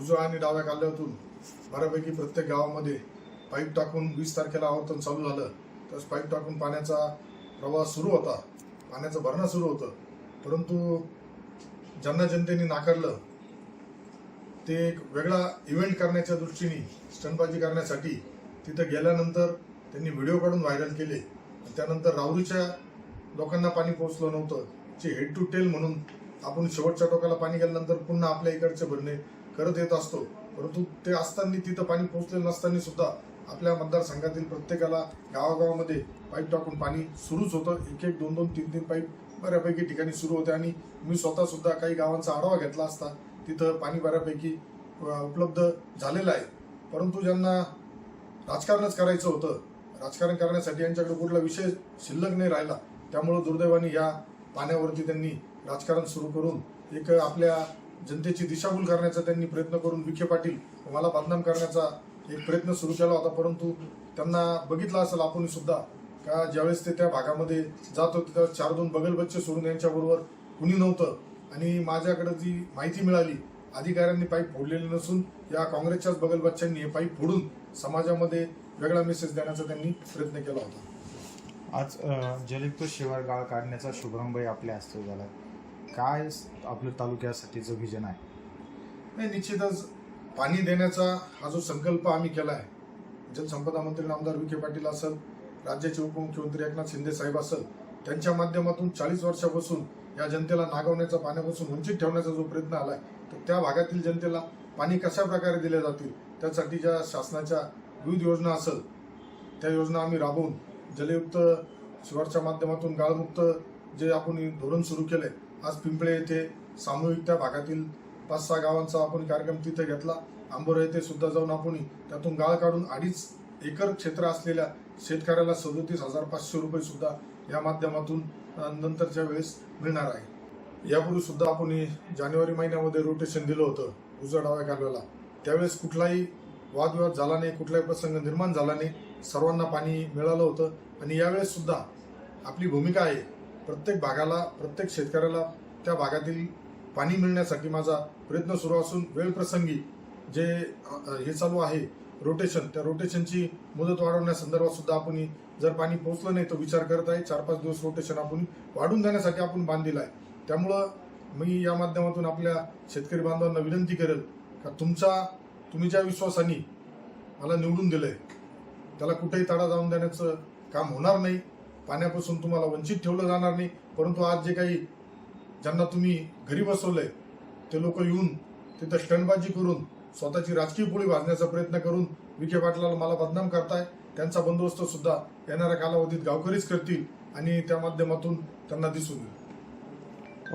उजव्या आणि डाव्या काल्यातून बऱ्यापैकी प्रत्येक गावामध्ये पाईप टाकून वीस तारखेला आवर्तन चालू झालं. त्यावेळेस पाईप टाकून पाण्याचा प्रवाह सुरू होता. पाण्याचं भरणं सुरू होतं. परंतु ज्यांना जनतेने नाकारलं ते एक वेगळा इव्हेंट करण्याच्या दृष्टीने स्टंटबाजी करण्यासाठी तिथं गेल्यानंतर त्यांनी व्हिडिओ काढून व्हायरल केले. त्यानंतर राहुरीच्या लोकांना पाणी पोहोचलं नव्हतं. जे हेड टू टेल म्हणून आपण शेवटच्या टोकाला पाणी गेल्यानंतर पुन्हा आपल्या इकडचे भरणे करत येत असतो. परंतु ते असताना तिथं पाणी पोहोचलेलं नसताना सुद्धा आपल्या मतदारसंघातील प्रत्येकाला गावागावामध्ये पाईप टाकून पाणी सुरूच होतं. एक एक दोन दोन तीन तीन पाईप बऱ्यापैकी ठिकाणी सुरू होते आणि मी स्वतः सुद्धा काही गावांचा आढावा घेतला असता. तिथं पाणी बऱ्यापैकी उपलब्ध झालेलं आहे. परंतु ज्यांना राजकारणच करायचं होतं राजकारण करण्यासाठी यांच्याकडे कुठला विषय शिल्लक नाही राहिला. त्यामुळं दुर्दैवाने या पाण्यावरती त्यांनी राजकारण सुरू करून एक आपल्या जनतेची दिशाभूल करण्याचा त्यांनी प्रयत्न करून विखे पाटील मला बदनाम करण्याचा एक प्रयत्न सुरू केला होता परंतु त्यांना बघितलं असेल आपण सुद्धा का ज्यावेळेस ते त्या भागामध्ये जात होते त्या चार दोन बगल बच्चे सोडून यांच्याबरोबर कुणी नव्हतं. आणि माझ्याकडे जी माहिती मिळाली अधिकाऱ्यांनी पाईप फोडलेले नसून या काँग्रेसच्याच बगल बच्च्यांनी हे पाईप फोडून समाजामध्ये वेगळा मेसेज देण्याचा त्यांनी प्रयत्न केला होता. आज जलयुक्त शिवार गाळ काढण्याचा शुभारंभही आपल्या हस्ते झाला. काय आपल्या तालुक्यासाठीचं व्हिजन आहे? नाही निश्चितच पाणी देण्याचा हा जो संकल्प आम्ही केला आहे जलसंपदा मंत्री नामदार विखे पाटील असेल राज्याचे उपमुख्यमंत्री एकनाथ शिंदे साहेब असेल त्यांच्या माध्यमातून चाळीस वर्षापासून या जनतेला नागवण्याचा पाण्यापासून वंचित ठेवण्याचा जो प्रयत्न आलाय तर त्या भागातील जनतेला पाणी कशा प्रकारे दिले जातील त्यासाठी ज्या शासनाच्या विविध योजना असेल त्या योजना आम्ही राबवून जलयुक्त शिवारच्या माध्यमातून गाळमुक्त जे आपण धोरण सुरू केलंय आज पिंपळे येथे सामूहिक त्या भागातील पाच सहा गावांचा आपण कार्यक्रम तिथे घेतला. आंबोरा येथे सुद्धा जाऊन आपण त्यातून गाळ काढून अडीच एकर क्षेत्र असलेल्या शेतकऱ्याला सदोतीस हजार पाचशे रुपये सुद्धा या माध्यमातून नंतरच्या वेळेस मिळणार आहे. यापूर्वी सुद्धा आपण जानेवारी महिन्यामध्ये रोटेशन दिलं होतं उजळ डाव्या कालव्याला. त्यावेळेस कुठलाही वादविवाद झाला नाही कुठलाही प्रसंग निर्माण झाला नाही. सर्वांना पाणी मिळालं होतं. आणि यावेळेस सुद्धा आपली भूमिका आहे प्रत्येक भागाला प्रत्येक शेतकऱ्याला त्या भागातील पाणी मिळण्यासाठी माझा प्रयत्न सुरू असून वेळप्रसंगी जे हे चालू आहे रोटेशन त्या रोटेशनची मुदत वाढवण्यासंदर्भात सुद्धा आपण जर पाणी पोहोचलं नाही तर विचार करत आहे. चार पाच दिवस रोटेशन आपण वाढून जाण्यासाठी आपण बांधलेलं आहे त्यामुळं मी या माध्यमातून आपल्या शेतकरी बांधवांना विनंती करेल का तुमचा तुम्ही ज्या विश्वासाने मला निवडून दिलंय त्याला कुठेही तडा जाऊन देण्याचं काम होणार नाही. पाण्यापासून तुम्हाला वंचित ठेवलं जाणार नाही. परंतु आज जे काही ज्यांना तुम्ही घरी बसवलंय ते लोक येऊन तिथं स्टंडबाजी करून स्वतःची राजकीय पोळी भाजण्याचा प्रयत्न करून विखे पाटलाला मला बदनाम करताय त्यांचा बंदोबस्त सुद्धा येणाऱ्या कालावधीत गावकरीच करतील आणि त्या माध्यमातून त्यांना दिसून येईल.